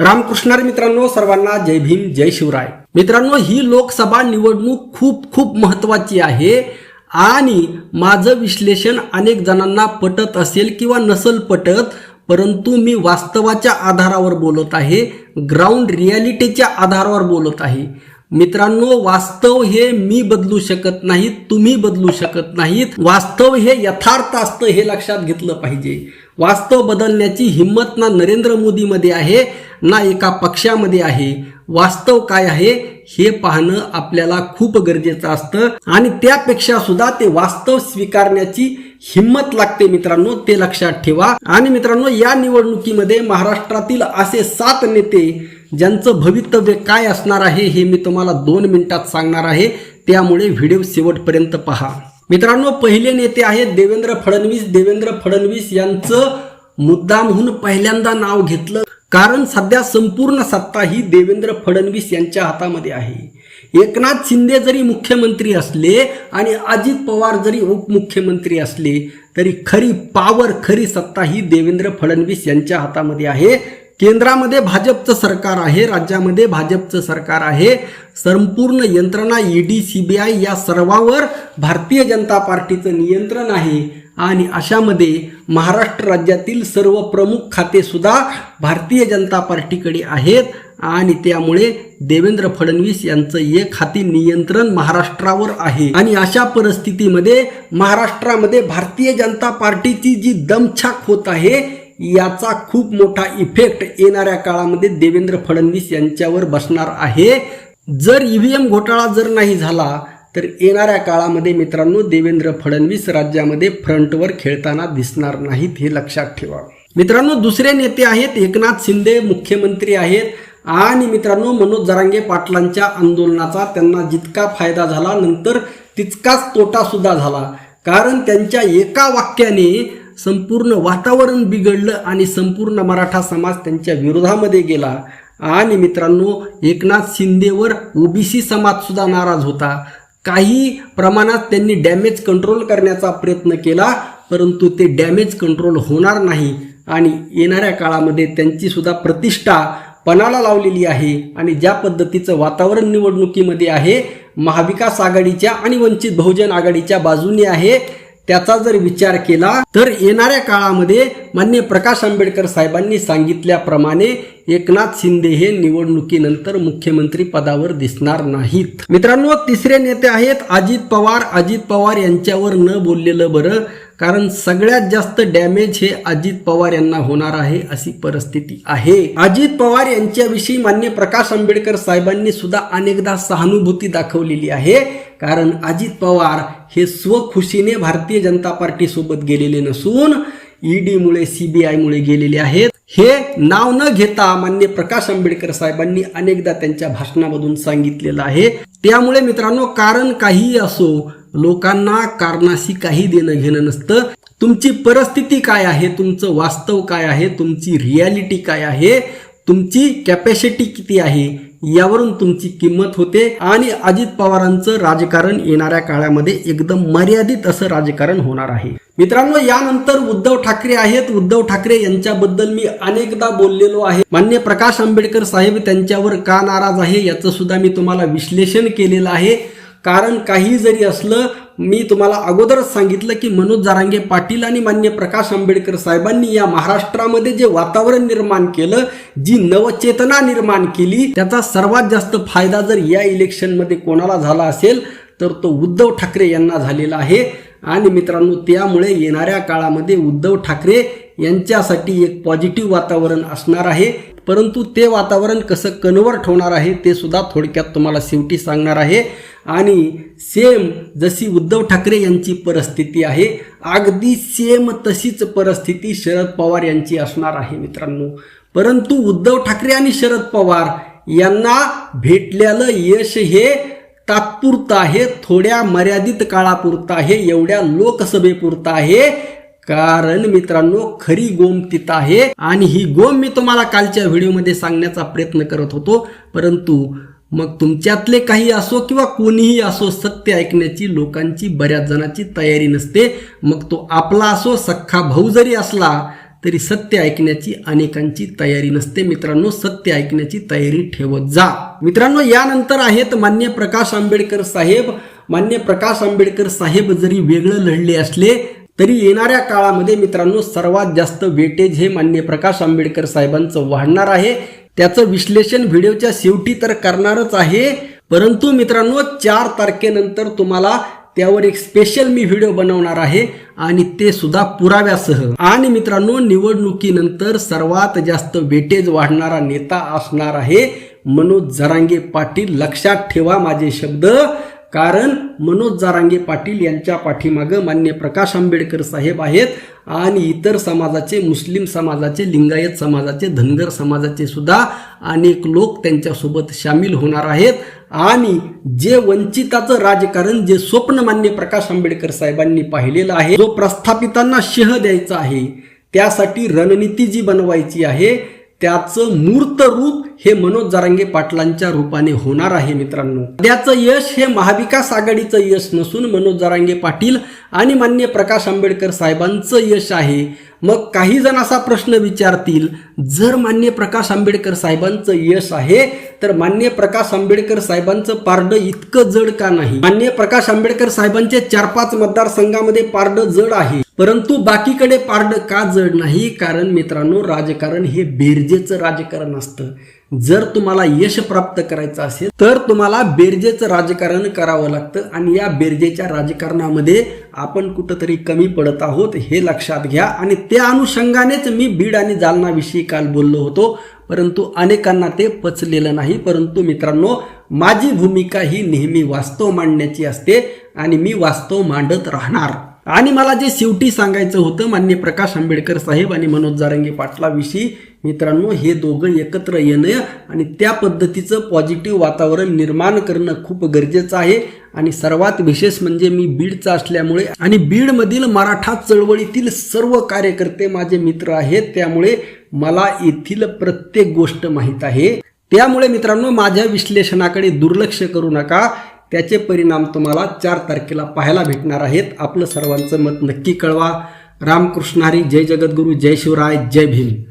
रामकृष्णार मित्रांनो सर्वांना जय भीम जय शिवराय. मित्रांनो ही लोकसभा निवडणूक खूप खूप महत्वाची आहे आणि माझं विश्लेषण अनेक जणांना पटत असेल किंवा नसल पटत परंतु मी वास्तवाच्या आधारावर बोलत आहे ग्राउंड रियालिटीच्या आधारावर बोलत आहे. मित्रांनो वास्तव हे मी बदलू शकत नाहीत तुम्ही बदलू शकत नाहीत. वास्तव हे यथार्थ असतं हे लक्षात घेतलं पाहिजे. वास्तव बदलण्याची हिंमत ना नरेंद्र मोदीमध्ये आहे ना एका पक्षामध्ये आहे. वास्तव काय आहे हे पाहणं आपल्याला खूप गरजेचं असतं. आणि त्यापेक्षा सुद्धा ते वास्तव स्वीकारण्याची हिंमत लागते मित्रांनो ते लक्षात ठेवा. आणि मित्रांनो या निवडणुकीमध्ये महाराष्ट्रातील असे सात नेते ज्यांचं भवितव्य काय असणार आहे हे मी तुम्हाला दोन मिनिटात सांगणार आहे. त्यामुळे व्हिडिओ शेवटपर्यंत पहा. मित्रांनो पहिले नेते आहेत देवेंद्र फडणवीस. देवेंद्र फडणवीस यांचं मुद्दामहून पहिल्यांदा नाव घेतलं. कारण सध्या संपूर्ण सत्ता ही देवेंद्र फडणवीस यांच्या हातामध्ये आहे. एकनाथ शिंदे जरी मुख्यमंत्री असले आणि अजित पवार जरी उपमुख्यमंत्री असले तरी खरी पावर खरी सत्ता ही देवेंद्र फडणवीस यांच्या हातामध्ये आहे. केंद्रामध्ये भाजपचं सरकार आहे राज्यामध्ये भाजपचं सरकार आहे संपूर्ण यंत्रणा ईडी सीबीआय या सर्वावर भारतीय जनता पार्टीचं नियंत्रण आहे. आणि अशामध्ये महाराष्ट्र राज्यातील सर्व प्रमुख खातेसुद्धा भारतीय जनता पार्टीकडे आहेत. आणि त्यामुळे देवेंद्र फडणवीस यांचं एक हाती नियंत्रण महाराष्ट्रावर आहे. आणि अशा परिस्थितीमध्ये महाराष्ट्रामध्ये भारतीय जनता पार्टीची जी दमछाक होत आहे याचा खूप मोठा इफेक्ट येणाऱ्या काळामध्ये देवेंद्र फडणवीस यांच्यावर बसणार आहे. जर ईव्हीएम घोटाळा जर नाही झाला तर येणाऱ्या काळामध्ये मित्रांनो देवेंद्र फडणवीस राज्यामध्ये फ्रंटवर खेळताना दिसणार नाहीत हे लक्षात ठेवा. मित्रांनो दुसरे नेते आहेत एकनाथ शिंदे मुख्यमंत्री आहेत आणि मित्रांनो मनोज जरांगे पाटलांच्या आंदोलनाचा त्यांना जितका फायदा झाला नंतर तितकाच तोटा सुद्धा झाला. कारण त्यांच्या एका वाक्याने संपूर्ण वातावरण बिघडलं आणि संपूर्ण मराठा समाज त्यांच्या विरोधामध्ये गेला. आणि मित्रांनो एकनाथ शिंदेवर ओबीसी समाजसुद्धा नाराज होता. काही प्रमाणात त्यांनी डॅमेज कंट्रोल करण्याचा प्रयत्न केला परंतु ते डॅमेज कंट्रोल होणार नाही. आणि येणाऱ्या काळामध्ये त्यांची सुद्धा प्रतिष्ठा पणाला लावलेली आहे आणि ज्या पद्धतीचं वातावरण निवडणुकीमध्ये आहे महाविकास आघाडीच्या आणि वंचित बहुजन आघाडीच्या बाजूने आहे त्याचा जर विचार केला तर येणाऱ्या काळामध्ये मान्य प्रकाश आंबेडकर साहेबांनी सांगितल्याप्रमाणे एकनाथ शिंदे हे निवडणुकीनंतर मुख्यमंत्री पदावर दिसणार नाहीत. मित्रांनो तिसरे नेते आहेत अजित पवार. अजित पवार यांच्यावर न बोललेलं बरं. कारण सगळ्यात जास्त डॅमेज हे अजित पवार यांना होणार आहे अशी परिस्थिती आहे. अजित पवार यांच्याविषयी मान्य प्रकाश आंबेडकर साहेबांनी सुद्धा अनेकदा सहानुभूती दाखवलेली आहे. कारण अजित पवार हे स्वखुशीने भारतीय जनता पार्टी सोबत गेलेले नसून ईडीमुळे सीबीआयमुळे गेलेले आहेत. हे नाव न घेता मान्य प्रकाश आंबेडकर साहेबांनी अनेकदा त्यांच्या भाषणामधून सांगितलेलं आहे. त्यामुळे मित्रांनो कारण काहीही असो लोकांना कारणाशी काही देणं घेणं नसतं. तुमची परिस्थिती काय आहे? तुमचं वास्तव काय आहे? तुमची रियालिटी काय आहे? तुमची कॅपॅसिटी किती आहे? यावरून तुमची किंमत होते. आणि अजित पवारांचं राजकारण येणाऱ्या काळामध्ये एकदम मर्यादित असं राजकारण होणार आहे. मित्रांनो यानंतर उद्धव ठाकरे आहेत. उद्धव ठाकरे यांच्याबद्दल मी अनेकदा बोललेलो आहे. मान्य प्रकाश आंबेडकर साहेब त्यांच्यावर का नाराज आहे याचं सुद्धा मी तुम्हाला विश्लेषण केलेलं आहे. कारण काही जरी असलं मी तुम्हाला अगोदरच सांगितलं की मनोज जारांगे पाटील आणि मान्य प्रकाश आंबेडकर साहेबांनी या महाराष्ट्रामध्ये जे वातावरण निर्माण केलं जी नवचेतना निर्माण केली त्याचा सर्वात जास्त फायदा जर या इलेक्शनमध्ये कोणाला झाला असेल तर तो उद्धव ठाकरे यांना झालेला आहे. आणि मित्रांनो त्यामुळे येणाऱ्या काळामध्ये उद्धव ठाकरे यांच्यासाठी एक पॉझिटिव्ह वातावरण असणार आहे. परंतु ते वातावरण कसं कन्वर्ट होणार आहे ते सुद्धा थोडक्यात तुम्हाला शेवटी सांगणार आहे. आणि सेम जशी उद्धव ठाकरे यांची परिस्थिती आहे अगदी सेम तशीच परिस्थिती शरद पवार यांची असणार आहे मित्रांनो. परंतु उद्धव ठाकरे आणि शरद पवार यांना भेटलेलं यश हे तात्पुरतं आहे थोड्या मर्यादित काळापुरतं आहे एवढ्या लोकसभेपुरतं आहे. कारण मित्रांनो खरी गोम तिथं आहे आणि ही गोम मी तुम्हाला कालच्या व्हिडिओमध्ये सांगण्याचा प्रयत्न करत होतो. परंतु मग तुमच्यातले काही असो किंवा कोणीही असो सत्य ऐकण्याची लोकांची बऱ्याच जणांची तयारी नसते. मग तो आपला असो सख्खा भाऊ जरी असला तरी सत्य ऐकण्याची अनेकांची तयारी नसते. मित्रांनो सत्य ऐकण्याची तयारी ठेवत जा. मित्रांनो यानंतर आहेत मान्य प्रकाश आंबेडकर साहेब. मान्य प्रकाश आंबेडकर साहेब जरी वेगळं लढले असले तरी येणाऱ्या काळामध्ये मित्रांनो सर्वात जास्त वेटेज हे मान्य प्रकाश आंबेडकर साहेबांचं वाढणार आहे. त्याचं विश्लेषण व्हिडिओच्या शेवटी तर करणारच आहे. परंतु मित्रांनो चार तारखेनंतर तुम्हाला त्यावर एक स्पेशल मी व्हिडिओ बनवणार आहे आणि ते सुद्धा पुराव्यासह. आणि मित्रांनो निवडणुकीनंतर सर्वात जास्त वेटेज वाढणारा नेता असणार आहे मनोज जरांगे पाटील. लक्षात ठेवा माझे शब्द. कारण मनोज जारांगे पाटील यांच्या पाठीमागं मान्य प्रकाश आंबेडकर साहेब आहेत आणि इतर समाजाचे मुस्लिम समाजाचे लिंगायत समाजाचे धनगर समाजाचे सुद्धा अनेक लोक त्यांच्यासोबत सामील होणार आहेत. आणि जे वंचिताचं राजकारण जे स्वप्न मान्य प्रकाश आंबेडकर साहेबांनी पाहिलेलं आहे जो प्रस्थापितांना शह द्यायचा आहे त्यासाठी रणनीती जी बनवायची आहे त्याचं मूर्त रूप हे मनोज जारांगे पाटलांच्या रूपाने होणार आहे मित्रांनो. सध्याचं यश हे महाविकास आघाडीचं यश नसून मनोज जारांगे पाटील आणि मान्य प्रकाश आंबेडकर साहेबांचं यश आहे. मग काही जण असा प्रश्न विचारतील जर मान्य प्रकाश आंबेडकर साहेबांचं यश आहे तर मान्य प्रकाश आंबेडकर साहेबांचं पारडं इतकं जड का नाही? मान्य प्रकाश आंबेडकर साहेबांचे चार पाच मतदारसंघामध्ये पारडं जड आहे. परंतु बाकीकडे पारडं का जड नाही? कारण मित्रांनो राजकारण हे बेरजेचं राजकारण असतं. जर तुम्हाला यश प्राप्त करायचं असेल तर तुम्हाला बेरजेचं राजकारण करावं लागतं. आणि या बेरजेच्या राजकारणामध्ये आपण कुठंतरी कमी पडत आहोत हे लक्षात घ्या. आणि त्या अनुषंगानेच मी बीड आणि जालनाविषयी काल बोललो होतो. परंतु अनेकांना ते पचलेलं नाही. परंतु मित्रांनो माझी भूमिका ही नेहमी वास्तव मांडण्याची असते आणि मी वास्तव मांडत राहणार. आणि मला जे शेवटी सांगायचं होतं मान्य प्रकाश आंबेडकर साहेब आणि मनोज जारंगे पाटलाविषयी मित्रांनो हे दोघं एकत्र येणं आणि त्या पद्धतीचं पॉझिटिव्ह वातावरण निर्माण करणं खूप गरजेचं आहे. आणि सर्वात विशेष म्हणजे मी बीडचा असल्यामुळे आणि बीडमधील मराठा चळवळीतील सर्व कार्यकर्ते माझे मित्र आहेत त्यामुळे मला येथील प्रत्येक गोष्ट माहीत आहे. त्यामुळे मित्रांनो माझ्या विश्लेषणाकडे दुर्लक्ष करू नका. त्याचे परिणाम तुम्हाला चार तारखेला पाहायला भेटणार आहेत. आपलं सर्वांचं मत नक्की कळवा. रामकृष्ण हरी जय जगद्गुरू जय शिवराय जय भीम.